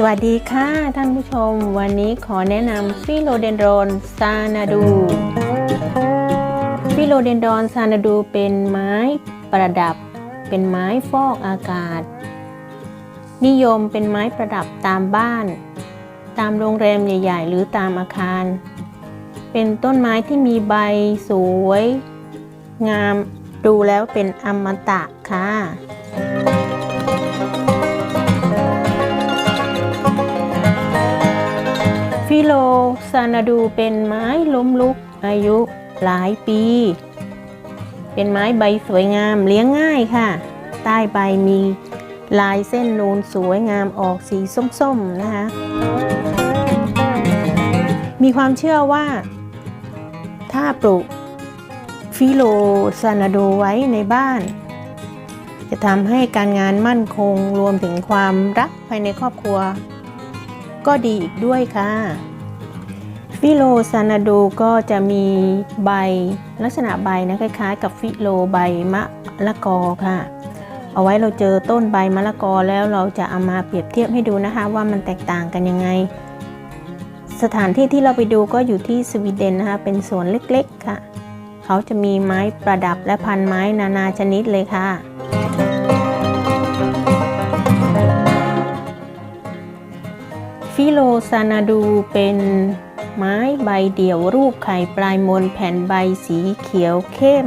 สวัสดีค่ะ ท่านผู้ชม วันนี้ขอแนะนำฟิโลเดนโดนซานาดู ฟิโลเดนโดนซานาดูเป็นไม้ประดับ เป็นไม้ฟอกอากาศ นิยมเป็นไม้ประดับตามบ้าน ตามโรงแรมใหญ่ ๆ หรือตามอาคาร เป็นต้นไม้ที่มีใบสวย งามดูแล้วเป็นอมตะค่ะ ฟิโลซานาดูเป็นไม้ล้มลุก อายุหลายปี เป็นไม้ใบสวยงามเลี้ยงง่ายค่ะ ใต้ใบมีลายเส้นนูนสวยงามออกสีส้มๆนะคะ มีความเชื่อว่า ถ้าปลูกฟิโลซานาดูไว้ในบ้าน จะทำให้การงานมั่นคงรวมถึงความรักภายในครอบครัว ก็ดีอีกด้วยค่ะ ฟิโลซานาดูก็จะมีใบลักษณะใบนะคล้ายๆ กับฟิโลใบมะละกอค่ะ เอาไว้เราเจอต้นใบมะละกอแล้วเราจะเอามาเปรียบเทียบให้ดูนะคะ ว่ามันแตกต่างกันยังไง สถานที่ที่เราไปดูก็อยู่ที่สวีเดนนะคะ เป็นสวนเล็กๆค่ะ เขาจะมีไม้ประดับและพันไม้นานาชนิดเลยค่ะฟิโลซานาดูเป็น ไม้ใบเดี่ยวรูปไข่ปลายมนแผ่นใบสีเขียวเข้ม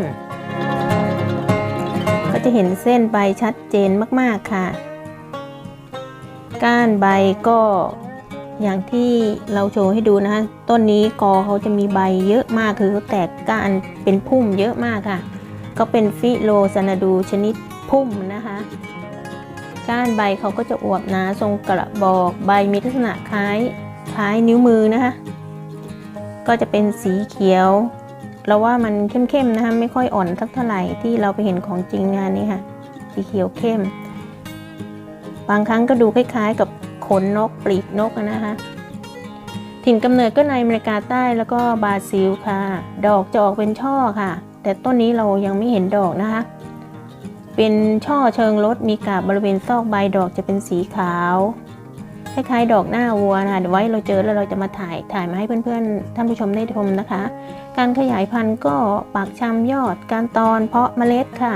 ก็จะเห็นเส้นใบชัดเจนมากๆค่ะ ก้านใบก็อย่างที่เราโชว์ให้ดูนะคะ ต้นนี้กอเขาจะมีใบเยอะมากคือเขาแตกก้านเป็นพุ่มเยอะมากค่ะ ก็เป็นฟิโลซานาดูชนิดพุ่มนะคะก้านใบเขาก็จะอวบหนาทรงกระบอกใบมีลักษณะคล้ายคล้ายนิ้วมือนะคะ ก็จะเป็นสีเขียว เราว่ามันเข้มๆนะคะไม่ค่อยอ่อนสักเท่าไหร่ที่เราไปเห็นของจริงงานนี้ค่ะ สีเขียวเข้ม บางครั้งก็ดูคล้ายๆ กับขนนกปลีกนกนะคะถิ่นกำเนิดก็ในอเมริกาใต้แล้วก็บราซิลค่ะ ดอกจะออกเป็นช่อค่ะ แต่ต้นนี้เรายังไม่เห็นดอกนะคะ เป็นช่อเชิงรถมีกาบบริเวณซอกใบดอกจะเป็นสีขาว คล้ายๆดอกหน้าวัวนะคะเดี๋ยวไว้เราเจอแล้วเราจะมาถ่ายถ่ายมาให้เพื่อนๆท่านผู้ชมได้ชมนะคะ การขยายพันธุ์ก็ปากชำยอด การตอนเพาะเมล็ดค่ะ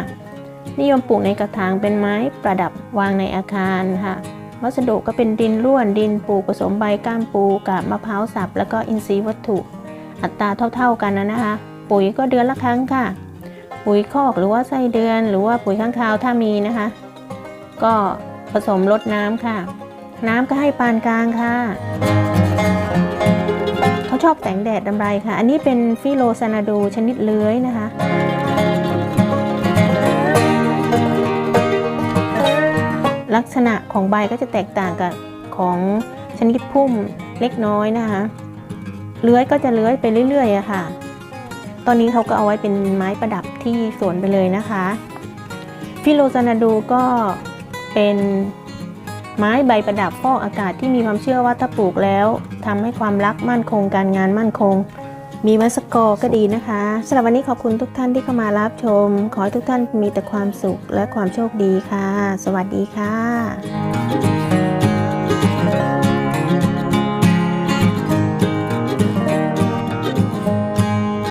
นิยมปลูกในกระถางเป็นไม้ประดับวางในอาคารค่ะวัสดุก็เป็นดินร่วนดินปูผสมใบก้ามปูกับมะพร้าวสับแล้วก็อินทรีย์วัตถุ อัตราเท่า ๆกันนะนะคะ ปุ๋ยก็เดือนละครั้งค่ะ ปุ๋ยคอกหรือว่าไส้เดือน หรือว่าปุ๋ยข้างคาวถ้ามีนะคะ ก็ผสมลดน้ำค่ะ น้ำก็ให้ปานกลางค่ะ เขาชอบแสงแดดดำไรค่ะ อันนี้เป็นฟิโลซานาดูชนิดเลื้อยนะคะลักษณะของใบก็จะแตกต่างกับของชนิดพุ่มเล็กน้อยนะคะ เลื้อยก็จะเลื้อยไปเรื่อยๆอะค่ะ ตอนนี้เขาก็เอาไว้เป็นไม้ประดับที่สวนไปเลยนะคะ ฟิโลซานาดูก็เป็น ไม้ใบประดับฟอกอากาศที่มีความเชื่อว่าถ้าปลูกแล้วทำให้ความรักมั่นคงการงานมั่นคง มีมัสกอร์ก็ดีนะคะสำหรับวันนี้ขอบคุณทุกท่านที่เข้ามารับชม ขอให้ทุกท่านมีแต่ความสุขและความโชคดีค่ะ สวัสดีค่ะ